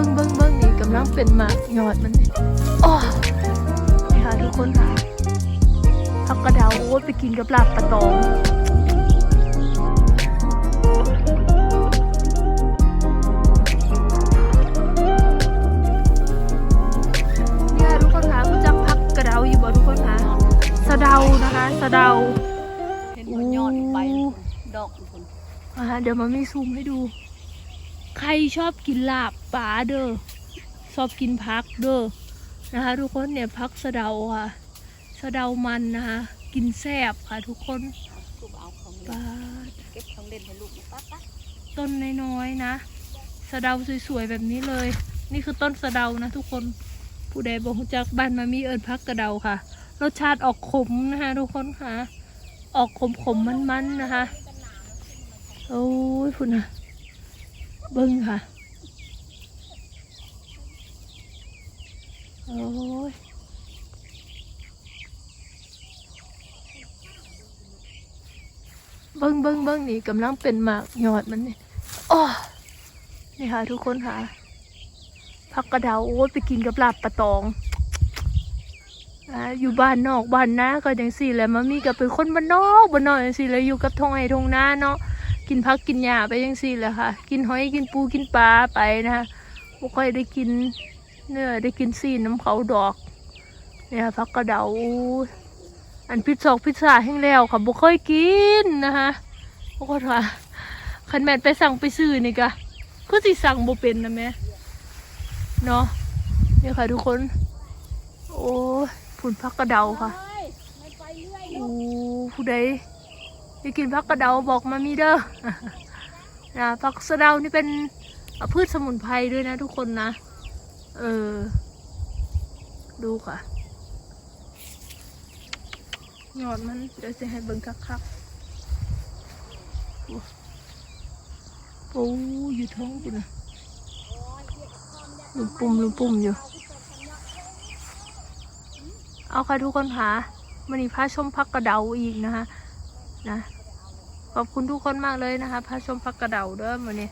บิ้งเบิ้งเบิ้งนี่กำลังเป็นหมากยอดมันนี่โอ้นี่ค่ะทุกคนค่ะผักกระเดาโอ้ยไปกินกับลาบปลาตองเนี่ยทุกคนคะรู้จักพักกระเดาอยู่บ่ทุกคนคะสะเดานะคะสะเดาเห็นมันยอดไปดอกคนอ่าเดี๋ยวมามีซูมให้ดู ใครชอบกินลาบปลาเด้อชอบกินพักเด้อนะคะทุกคนเนี่ยพักสะเดาค่ะสะเดามันนะคะกินแซ่บค่ะทุกคนลูกเอาของปลาเก็บของเล่นให้ลูกนะป้าป้าต้นน้อยๆนะ สะเดาสวยๆแบบนี้เลย นี่คือต้นสะเดานะทุกคนผู้ใดบอกจากบ้านมามีเอิญพักกระเดาค่ะ รสชาติออกขมนะคะทุกคนค่ะ ออกขมขมๆมันๆนะคะ โอ้ยคุณนะ เบิ้งค่ะ โอ้ยเบิ้งเบิ้งเบิ้งนี่กำลังเป็นหมากยอดมันนี่โอ้นี่ค่ะทุกคนค่ะผักกระเดาโอ้ไปกินกับลาบปลาตองอ่าอยู่บ้านนอกบ้านนาก็จังสี่แหละมามีก็เป็นคนบ้านนอกบ้านนอกจังสี่เลยอยู่กับทงไห้ทงนาเนาะ กินผักกินหญ้าไปจังสี่แหละค่ะ กินหอยกินปูกินปลาไปนะคะบ่ค่อยได้กินเนื้อได้กินซีนน้ำเขาดอก เนี่ยผักกระเดาอันพิซซอกพิซซ่าแห้งแล้วค่ะบ่เคยกินนะคะพวกคนว่าคันแม่นไปสั่งไปซื้อนี่กะก็สิสั่งบ่เป็นนะแม่เนาะเนี่ยค่ะทุกคน โอ้ผุนพักกระเดาค่ะโอ้ผู้ใด ได้กินพักกระเดาบอกมามีเด้อนะพักสะเดานี่เป็นพืชสมุนไพรด้วยนะทุกคนนะ เออ ดูค่ะยอดมันเดี๋ยวจะให้เบิ่งคักๆโอ้โอ้อยู่ท้องปุ่นะลุมปุ่มลุมปุ่มอยู่ เอาค่ะทุกคนค่ะมันนี้พาชมพักกระเดาอีกนะคะ นะ ขอบคุณทุกคนมากเลยนะคะพาชมพักกระเดาเด้อวันนี้